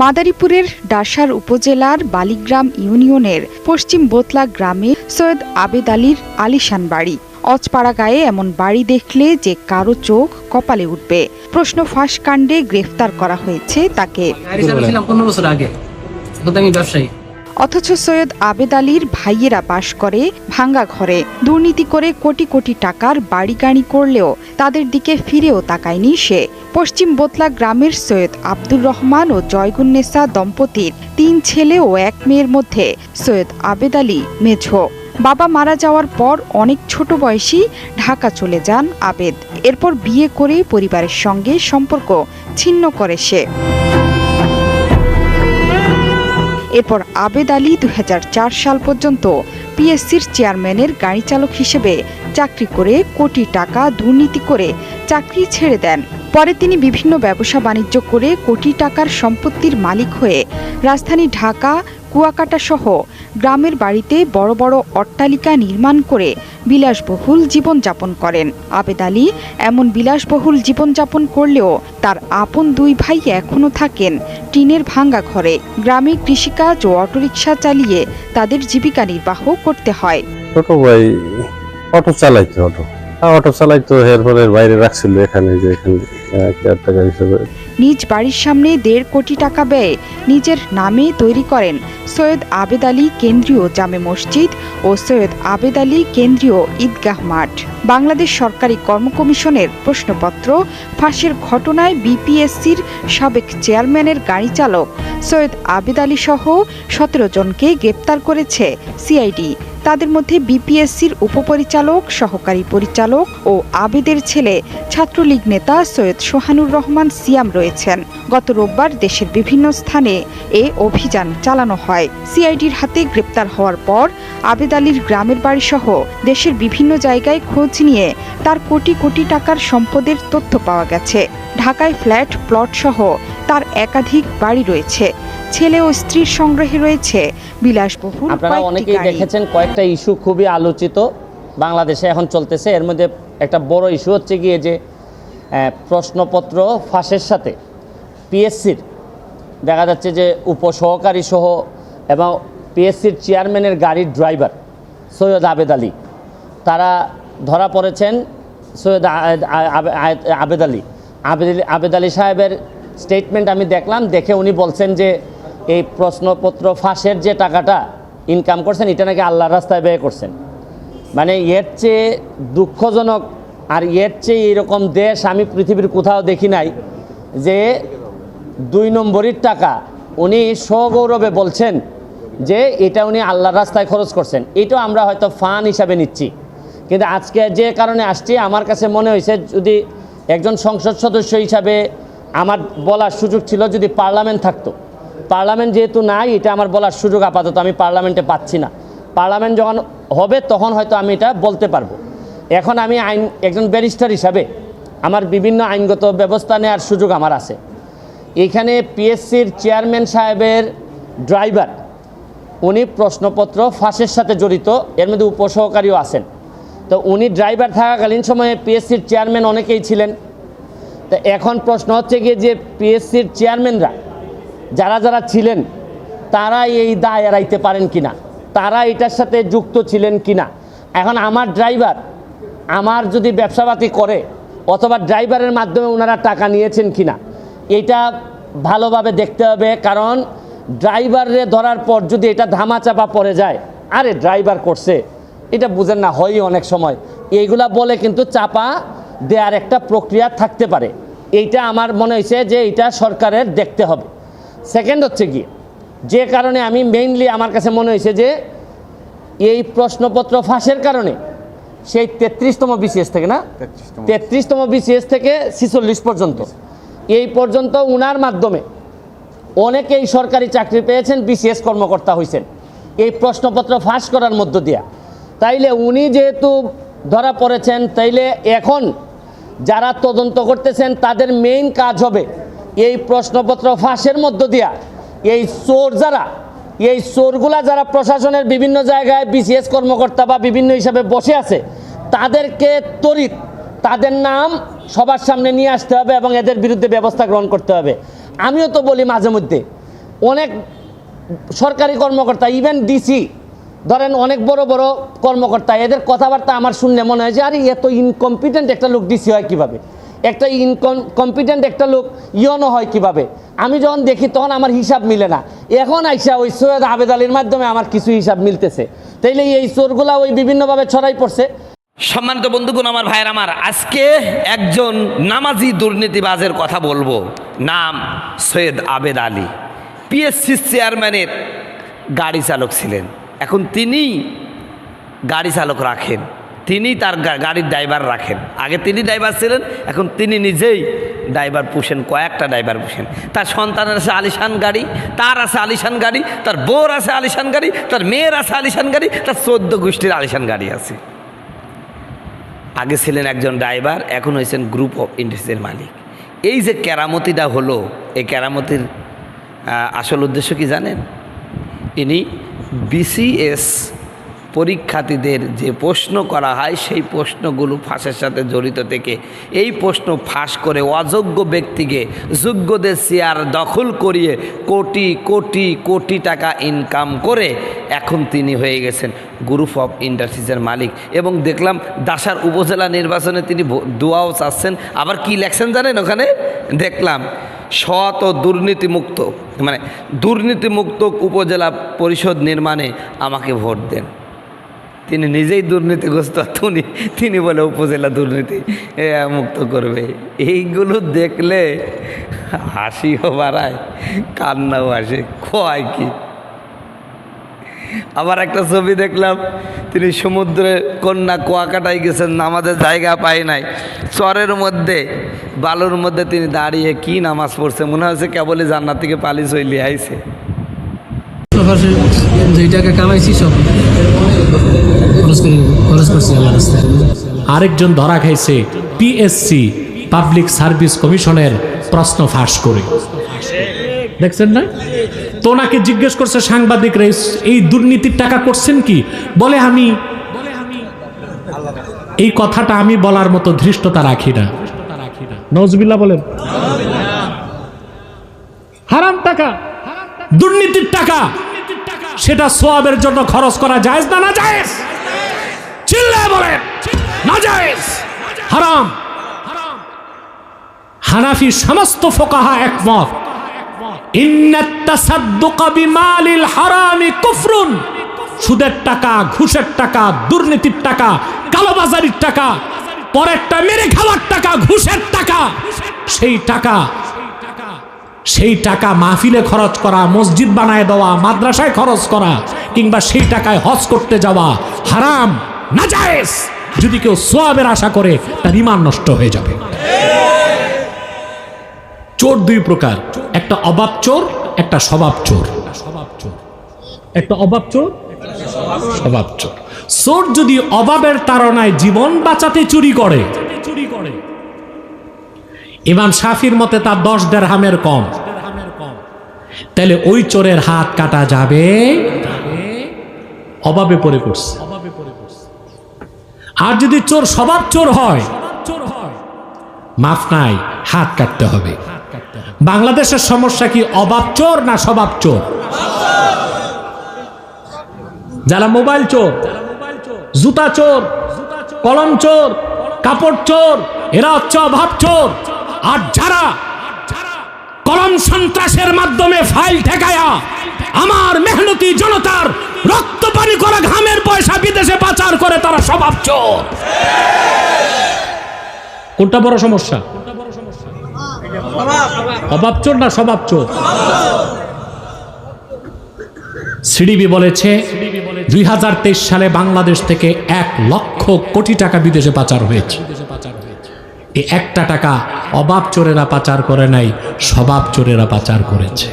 মাদারীপুরের ডাসার উপজেলার বালিগ্রাম ইউনিয়নের পশ্চিম বোতলা গ্রামে সৈয়দ আবেদ আলীর আলিশান বাড়ি। অজপাড়া গায়ে এমন বাড়ি দেখলে যে কারও চোখ কপালে উঠবে। প্রশ্ন ফাঁস কাণ্ডে গ্রেফতার করা হয়েছে তাকে। অথচ সৈয়দ আবেদ আলীর ভাইয়েরা বাস করে ভাঙ্গা ঘরে। দুর্নীতি করে কোটি কোটি টাকার বাড়ি গাড়ি করলেও তাদের দিকে ফিরেও তাকায়নি সে। পশ্চিম বোতলা গ্রামের সৈয়দ আব্দুর রহমান ও জয়গুন্নেসা দম্পতির তিন ছেলে ও এক মেয়ের মধ্যে সৈয়দ আবেদ আলী মেঝো। বাবা মারা যাওয়ার পর অনেক ছোট বয়সী ঢাকা চলে যান আবেদ। এরপর বিয়ে করে পরিবারের সঙ্গে সম্পর্ক ছিন্ন করে সে। এরপর আবেদ আলী দু হাজার চার সাল পর্যন্ত পিএসসির চেয়ারম্যানের গাড়ি চালক হিসেবে চাকরি করে কোটি টাকা দুর্নীতি করে চাকরি ছেড়ে দেন। পরে তিনি বিভিন্ন ব্যবসা বাণিজ্য করে কোটি টাকার সম্পত্তির মালিক হয়ে রাজধানী ঢাকা কুয়াকাটা সহ গ্রামের বাড়িতে বড় বড় অট্টালিকা নির্মাণ করে বিলাসবহুল জীবনযাপন করেন। আবেদ আলী এমন বিলাসবহুল জীবনযাপন করলেও তার আপন দুই ভাই এখনও থাকেন টিনের ভাঙ্গা ঘরে। গ্রামে কৃষিকাজ ও অটোরিকশা চালিয়ে তাদের জীবিকা নির্বাহ করতে হয়। ছোট ভাই অটো চালাইতো অটো। হ্যাঁ, অটো চালাইতো এরপরে বাইরে রাখছিল এখানে যে এখানে নিজ বাড়ির সামনে দেড় কোটি টাকা ব্যয়ে নিজের নামে তৈরি করেন সৈয়দ আবেদ আলী কেন্দ্রীয় জামে মসজিদ ও সৈয়দ আবেদ আলী কেন্দ্রীয় ঈদগাহ মাঠ। বাংলাদেশ সরকারি কর্ম কমিশনের প্রশ্নপত্র, ফাঁসের ঘটনায় বিপিএসসির সাবেক চেয়ারম্যানের গাড়ি চালক সৈয়দ আবেদ আলী সহ সতেরো জনকে গ্রেপ্তার করেছে সিআইডি। তাদের মধ্যে বিপিএসসির উপপরিচালক, সহকারী পরিচালক ও আবেদের ছেলে ছাত্রলীগ নেতা সৈয়দ সোহানুর রহমান সিয়াম রয়েছেন। গত রোববার দেশের বিভিন্ন স্থানে এ অভিযান চালানো হয়। সিআইডির হাতে গ্রেপ্তার হওয়ার পর আবেদ আলীর গ্রামের বাড়িসহ দেশের বিভিন্ন জায়গায় খোঁজ নিয়ে তার কোটি কোটি টাকার সম্পদের তথ্য পাওয়া গেছে। ঢাকায় ফ্ল্যাট প্লট সহ তার একাধিক বাড়ি রয়েছে। ছেলে ও স্ত্রীর সংগ্রহে রয়েছে বিলাসবহুল আপনারা অনেকেই দেখেছেন কয়েকটা ইস্যু খুবই আলোচিত। বাংলাদেশে এখন চলতেছে। এর মধ্যে একটা বড় ইস্যু হচ্ছে গিয়ে যে প্রশ্নপত্র ফাঁসের সাথে পিএসসির দেখা যাচ্ছে যে উপসহকারী সহ এবং পিএসসির চেয়ারম্যানের গাড়ির ড্রাইভার সৈয়দ আবেদ আলী তারা ধরা পড়েছেন সৈয়দ আবেদ আলী। আবেদ আলী আবেদ আলী সাহেবের স্টেটমেন্ট আমি দেখলাম দেখে উনি বলছেন যে এই প্রশ্নপত্র ফাঁসের যে টাকাটা ইনকাম করছেন, এটা নাকি আল্লাহর রাস্তায় ব্যয় করছেন। মানে এর চেয়ে দুঃখজনক আর এর চেয়ে এরকম দেশ আমি পৃথিবীর কোথাও দেখি নাই যে দুই নম্বরের টাকা উনি সগৌরবে বলছেন যে এটা উনি আল্লাহর রাস্তায় খরচ করছেন। এটাও আমরা হয়তো ফান হিসাবে নিচ্ছি। কিন্তু আজকে যে কারণে আসছি, আমার কাছে মনে হয়েছে যদি একজন সংসদ সদস্য হিসাবে আমার বলার সুযোগ ছিল যদি পার্লামেন্ট থাকতো। পার্লামেন্ট যেহেতু নাই, এটা আমার বলার সুযোগ আপাতত আমি পার্লামেন্টে পাচ্ছি না। পার্লামেন্ট যখন হবে, তখন হয়তো আমি এটা বলতে পারব। এখন আমি আইন, একজন ব্যারিস্টার হিসাবে আমার বিভিন্ন আইনগত ব্যবস্থা নেওয়ার সুযোগ আমার আছে। এখানে পিএসসির চেয়ারম্যান সাহেবের ড্রাইভার, উনি প্রশ্নপত্র ফাঁসের সাথে জড়িত, এর মধ্যে উপসহকারীও আছেন। তো উনি ড্রাইভার থাকাকালীন সময়ে পিএসসির চেয়ারম্যান অনেকেই ছিলেন। তো এখন প্রশ্ন হচ্ছে গিয়ে যে পিএসসির চেয়ারম্যানরা যারা যারা ছিলেন তারা এই দায় এড়াইতে পারেন কিনা? তারা এটার সাথে যুক্ত ছিলেন কিনা? এখন আমার ড্রাইভার আমার যদি ব্যবসাপাতি করে, অথবা ড্রাইভারের মাধ্যমে ওনারা টাকা নিয়েছেন কিনা, এটা ভালোভাবে দেখতে হবে। কারণ ড্রাইভারে ধরার পর যদি এটা ধামাচাপা পড়ে যায়, আরে ড্রাইভার করছে, এটা বুঝেন না হয় অনেক সময়। এইগুলা বলে কিন্তু চাপা দেওয়ার একটা প্রক্রিয়া থাকতে পারে। এইটা আমার মনে হয়েছে যে এটা সরকারের দেখতে হবে। সেকেন্ড হচ্ছে কি যে কারণে আমি মেইনলি আমার কাছে মনে হয়েছে যে এই প্রশ্নপত্র ফাঁসের কারণে সেই তেত্রিশতম বিসিএস থেকে না? তেত্রিশতম বিসিএস থেকে ছিচল্লিশ পর্যন্ত। এই পর্যন্ত উনার মাধ্যমে অনেকেই সরকারি চাকরি পেয়েছেন বিসিএস কর্মকর্তা হয়েছেন এই প্রশ্নপত্র ফাঁস করার মধ্য দিয়া। তাইলে উনি যেহেতু ধরা পড়েছেন তাইলে এখন যারা তদন্ত করতেছেন তাদের মেইন কাজ হবে এই প্রশ্নপত্র ফাঁসের মধ্য দিয়া, এই চোর যারা, এই চোরগুলা যারা প্রশাসনের বিভিন্ন জায়গায় বিসিএস কর্মকর্তা বা বিভিন্ন হিসাবে বসে আছে, তাদেরকে তড়িৎ, তাদের নাম সবার সামনে নিয়ে আসতে হবে এবং এদের বিরুদ্ধে ব্যবস্থা গ্রহণ করতে হবে। আমিও তো বলি মাঝে মধ্যে, অনেক সরকারি কর্মকর্তা ইভেন ডিসি ধরেন অনেক বড় বড় কর্মকর্তা, এদের কথাবার্তা আমার শুনলে মনে হয় যে, আরে এত ইনকম্পিটেন্ট একটা লোক ডিসি হয় কীভাবে? একটা ইনকম কম্পিটেন্ট একটা লোক ইয়নো হয় কীভাবে? আমি যখন দেখি তখন আমার হিসাব মিলে না। এখন আইসা ওই সৈয়দ আবেদ আলীর মাধ্যমে আমার কিছু হিসাব মিলতেছে। তাইলে এই চোরগুলা ওই বিভিন্নভাবে ছড়াই পড়ছে। সম্মানিত বন্ধুগণ, আমার ভাইয়ের আমার, আজকে একজন নামাজি দুর্নীতিবাজের কথা বলব। নাম সৈয়দ আবেদ আলী। পিএসসি চেয়ারম্যানের গাড়ি চালক ছিলেন। এখন তিনি গাড়ি চালক রাখেন। তিনি তার গাড়ির ড্রাইভার রাখেন। আগে তিনি ড্রাইভার ছিলেন, এখন তিনি নিজেই ড্রাইভার পুষেন, কয়েকটা ড্রাইভার পুষেন। তার সন্তানের আছে আলিশান গাড়ি, তার আছে আলিশান গাড়ি, তার বোর আছে আলিশান গাড়ি, তার মেয়ের আছে আলিশান গাড়ি, তার চোদ্দ গোষ্ঠীর আলিশান গাড়ি আছে। আগে ছিলেন একজন ড্রাইভার, এখন হয়েছেন গ্রুপ অফ ইন্ডাস্ট্রির মালিক। এই যে কেরামতিটা হলো, এই কেরামতির আসল উদ্দেশ্য কি জানেন? ইনি বিসিএস পরীক্ষার্থীদের যে প্রশ্ন করা হয়, সেই প্রশ্নগুলো ফাঁসের সাথে জড়িত থেকে এই প্রশ্ন ফাঁস করে অযোগ্য ব্যক্তিকে যোগ্যদের চেয়ার দখল করিয়ে কোটি কোটি কোটি টাকা ইনকাম করে এখন তিনি হয়ে গেছেন গ্রুপ অফ ইন্ডাস্ট্রিজের মালিক। এবং দেখলাম দাসার উপজেলা নির্বাচনে তিনি দোয়াও চাচ্ছেন। আবার কি লেখছেন জানেন ওখানে? দেখলাম, সৎ ও দুর্নীতিমুক্ত মানে দুর্নীতিমুক্ত উপজেলা পরিষদ নির্মাণে আমাকে ভোট দেন। তিনি নিজেই দুর্নীতিগ্রস্ত, তিনি তিনি বলে উপজেলা দুর্নীতি মুক্ত করবে। এইগুলো দেখলে হাসিও বাড়ায়, কান্নাও আসে, খোয়ায় কি? আবার একটা ছবি দেখলাম, তিনি সমুদ্রে কন্যা কুয়াকাটায় গেছেন, নামাজের জায়গা পায় নাই। চরের মধ্যে, বালুর মধ্যে তিনি দাঁড়িয়ে কি নামাজ পড়ছে, মনে হচ্ছে কেবলই জান্নাত থেকে পালি চলে আইছে। যেই টাকা কামাইছি সব। খরচ করি, খরচ করছি আরেকজন ধরা খাইছে পিএসসি পাবলিক সার্ভিস কমিশনের প্রশ্ন ফাঁস করে। দেখছেন না? তো ওনাকে জিজ্ঞেস করছে সাংবাদিকরা "এই- এই দুর্নীতির টাকা করছেন কি? বলে, আমি এই কথাটা আমি বলার মতো ধৃষ্টতা রাখি না। নজবিল্লা বলেন। হারাম টাকা, দুর্নীতির টাকা। সেটা সোয়াবের জন্য খরচ করা যায় না না যায় চিল্লায় বলেন, না জায়েজ? হারাম। হানাফি সমস্ত ফোকাহা একমত। সুদের টাকা, ঘুষের টাকা, দুর্নীতির টাকা, কালোবাজারির টাকা, পরেরটা মেরে খাওয়ার টাকা, ঘুষের টাকা, সেই টাকা সেই টাকা মাহফিলে খরচ করা, মসজিদ বানায় দেওয়া, মাদ্রাসায় খরচ করা, কিংবা সেই টাকায় হজ করতে যাওয়া, হারাম, নাজায়েজ। যদি কেউ সোয়াবের আশা করে, তার ইমান নষ্ট হয়ে যাবে। চোর দুই প্রকার। একটা অবাব চোর, একটা স্বভাব চোর। স্বভাব চোর একটা অবাব চোর, স্বভাব চোর। চোর যদি অভাবের তাড়নায় জীবন বাঁচাতে চুরি করে চুরি করে ইমাম শাফির মতে তার দশ দেড়হামের কম। তাহলে ওই চোরের হাত কাটা যাবে? অভাবে পড়ে করছে আর যদি চোর স্বভাব চোর হয়, মাফ নাই, হাত কাটতে হবে। বাংলাদেশের সমস্যা কি অভাব চোর না স্বভাব চোর? যারা মোবাইল চোর, জুতা চোর, কলম চোর, কাপড় চোর, এরা হচ্ছে অভাব চোর। আর যারা কলম সন্ত্রাসের মাধ্যমে ফাইল ঠেকায়া আমার মেহনতি জনতার রক্ত পানি করা ঘামের পয়সা বিদেশে পাচার করে তারা স্বভাব চোর কোনটা বড় সমস্যা? অভাব চোর না স্বভাব চোর সিডিবি বলেছে দুই হাজার তেইশ সালে বাংলাদেশ থেকে এক লক্ষ কোটি টাকা বিদেশে পাচার হয়েছে। একটা টাকা অভাব চোরেরা পাচার করে নাই স্বভাব চোরেরা পাচার করেছে।